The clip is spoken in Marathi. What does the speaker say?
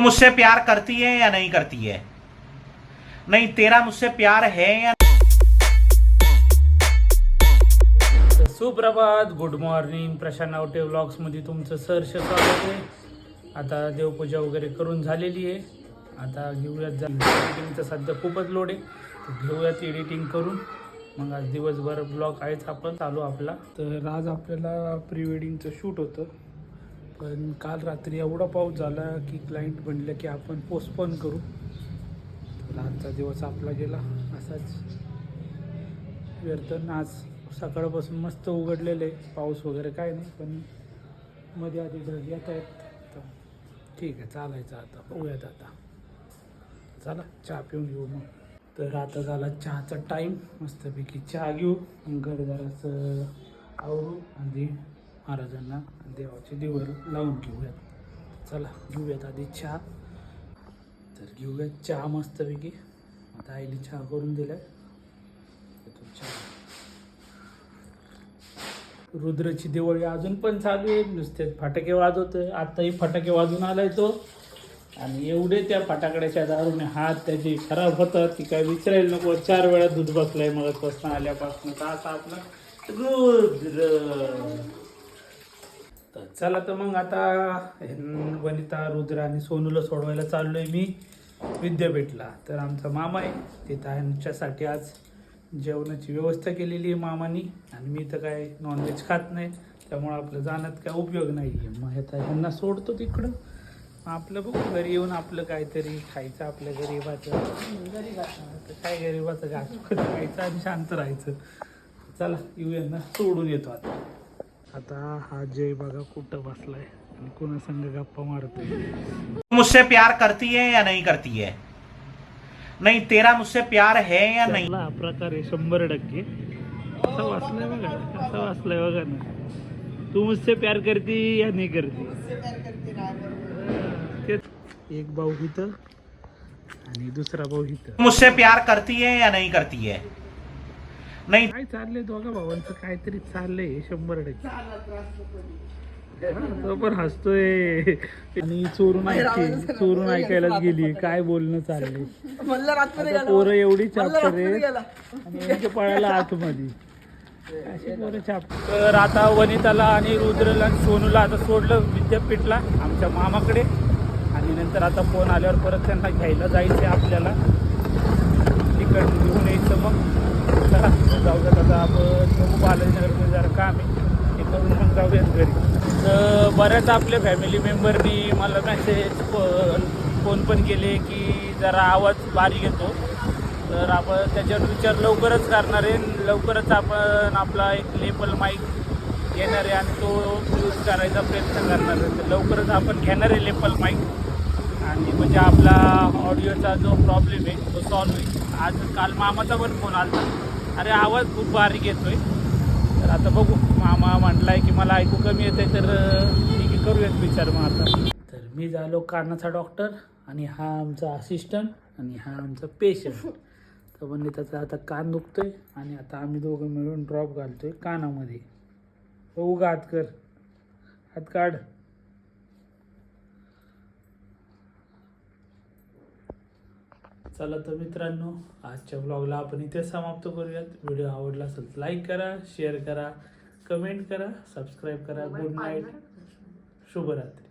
मुझसे प्यार करती है या नहीं करती है? नहीं तेरा मुझसे प्यार है या तर सुप्रभात गुड मॉर्निंग प्रशांत नावटे व्लॉग्समध्ये तुमचं सहर्ष स्वागत आहे. आता देवपूजा वगैरे करून झालेली आहे. आता घेऊयात जा एडिटिंगचा सध्या खूपच लोड आहे. घेऊयात एडिटिंग करून. मग आज दिवसभर ब्लॉग आहेच आपण. चालू आपला. तर आज आपल्याला प्री वेडिंगचं शूट होतं. पण काल रात्री एवढा पाऊस झाला की क्लायंट म्हणलं की आपण पोस्टपोन करू. तर आजचा दिवस आपला गेला असाच. व्यर्थ आज सकाळपासून मस्त उघडलेलं आहे. पाऊस वगैरे काय नाही पण मध्ये आधी ढग येत आहेत. तर ठीक आहे चालायचं आता. बघूयात आता. चला चहा पिऊन घेऊ मग. तर आता झाला चहाचा टाईम मस्तपैकी चहा घेऊ घर जराचं आवरू आणि महाराजांना देवाचे दिवर लावून घेऊयात. चला घेऊयात आधी चहा. तर घेऊयात चहा मस्तपैकी. आता आईने चहा करून दिलाय. चहा. रुद्रची दिवाळी अजून पण चालू आहे. नुसते फटाके वाजवतोय. आत्ताही फटाके वाजून आलाय तो. आणि एवढे त्या फटाकड्याच्या दारूने हात त्याचे खराब होतात. की काय विचारायला नको. चार वेळा दूध बसलाय मगपासून आल्यापासून. तर आपलं रुद्र. तर चला तर मग आता वनिता रुद्र आणि सोनूला सोडवायला चाललोय मी विद्यापीठला. तर आमचा मामा आहे. ते त्यांच्यासाठी आज जेवणाची व्यवस्था केलेली आहे मामानी. आणि मी तर काय नॉनव्हेज खात नाही. त्यामुळं आपलं जाण्यात काय उपयोग नाही आहे मग आता ह्यांना सोडतो तिकडं. आपलं बघू घरी येऊन आपलं काहीतरी खायचं आपल्या गरीबाचं. गरीबाचं तर काय गरीबाचं? घास खायचं? आणि शांत राहायचं. चला येऊया यांना सोडून येतो आता. आता हा जय बघा कुठं बसलाय. आणि कोणा संग गप्पा मारतोय. मुझसे प्यार करती है या नहीं करती है? नहीं तेरा मुझसे प्यार है या नहीं? हा प्रकार आहे शंभर टक्के. असं वाचलंय बघा असं वाचलंय बघा ना. तू मुझसे प्यार करती या नाही करती? तेच. एक भाऊ इथं आणि दुसरा भाऊ इथं. मुझसे प्यार करती है या नहीं करती है? नहीं. काय चाललंय दोघा भावांचं? काहीतरी चाललंय शंभर टक्के. तो पण हसतोय. आणि चोरून ऐकते चोरून ऐकायलाच गेली. काय बोलणं चाललंय? पोरं एवढी चापटर आहे पळायला आतमध्ये. अशी पोरं चाप तर आता वनिताला आणि रुद्रला आणि सोनूला आता सोडलं विद्यापीठला आमच्या मामाकडे. आणि नंतर आता फोन आल्यावर परत त्यांना घ्यायला जायचं आपल्याला. तिकडून घेऊन यायचं मग. चला जाऊयात आता आपण बघू बालाजीनगरमध्ये जरा काम आहे. ते करून मग जाऊयात घरी. तर बऱ्याच आपल्या फॅमिली मेंबरनी मला मेसेज फोन पण केले की जरा आवाज बारीक येतो. तर आपण त्याच्यावर विचार लवकरच करणार आहे. लवकरच आपण आपला एक लेपल माईक घेणार आहे आणि तो यूज करायचा प्रयत्न करणार आहे. तर लवकरच आपण घेणार आहे लेपल माईक आणि म्हणजे आपला ऑडिओचा जो प्रॉब्लेम आहे तो सॉल्व्ह होईल. आज काल मामाचा पण फोन आला अरे आवाज खूप बारीक येतोय. तर आता बघू. मामा म्हटलाय की मला ऐकू कमी येते तर ठीक आहे करूयात विचार मग आता. तर मी झालो कानाचा डॉक्टर आणि हा आमचा असिस्टंट आणि हा आमचा पेशंट तर म्हणजे त्याचा आता कान दुखतोय आणि आता आम्ही दोघं मिळून ड्रॉप घालतोय कानामध्ये. बघू का हात कर. हात काढ. चला तर मित्रांनो आजच्या ब्लॉगला आपण इथे समाप्त करूयात. व्हिडिओ आवडला असेल तर लाईक करा शेअर करा कमेंट करा सबस्क्राईब करा. गुड नाईट शुभरात्री.